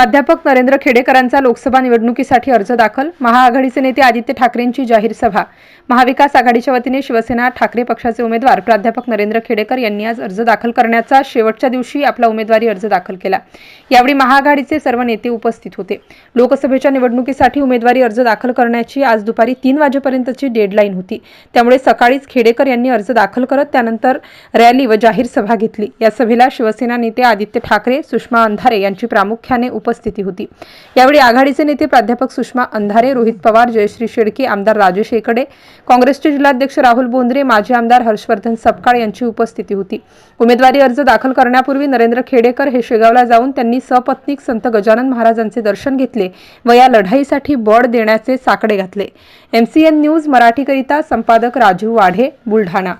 प्राध्यापक नरेंद्र खेडेकरांचा लोकसभा निवडणुकीसाठी अर्ज दाखल महाआघाडीचे नेते आदित्य ठाकरेंची जाहीर सभा. महाविकास आघाडीच्या वतीने शिवसेना ठाकरे पक्षाचे उमेदवार प्राध्यापक नरेंद्र खेडेकर यांनी आज अर्ज दाखल करण्याचा शेवटच्या दिवशी आपला उमेदवारी अर्ज दाखल केला. यावेळी महाआघाडीचे सर्व नेते उपस्थित होते. लोकसभेच्या निवडणुकीसाठी उमेदवारी अर्ज दाखल करण्याची आज दुपारी तीन वाजेपर्यंतची डेडलाईन होती. त्यामुळे सकाळीच खेडेकर यांनी अर्ज दाखल करत त्यानंतर रॅली व जाहीर सभा घेतली. या सभेला शिवसेना नेते आदित्य ठाकरे सुषमा अंधारे यांची प्रामुख्याने उपस्थिती होती. यावेळी आघाडीचे नेते प्राध्यापक सुषमा अंधारे रोहित पवार जयश्री शेडके आमदार राजेश एकडे काँग्रेसचे जिल्हाध्यक्ष राहुल बोंद्रे माजी आमदार हर्षवर्धन सपकाळ यांची उपस्थिती होती. उमेदवारी अर्ज दाखल करण्यापूर्वी नरेंद्र खेडेकर हे शेगावला जाऊन त्यांनी सपत्नीक संत गजानन महाराजांचे दर्शन घेतले व या लढाईसाठी बळ देण्याचे साकडे घातले. एमसीएन न्यूज मराठीकरिता संपादक राजीव वाढे बुलढाणा.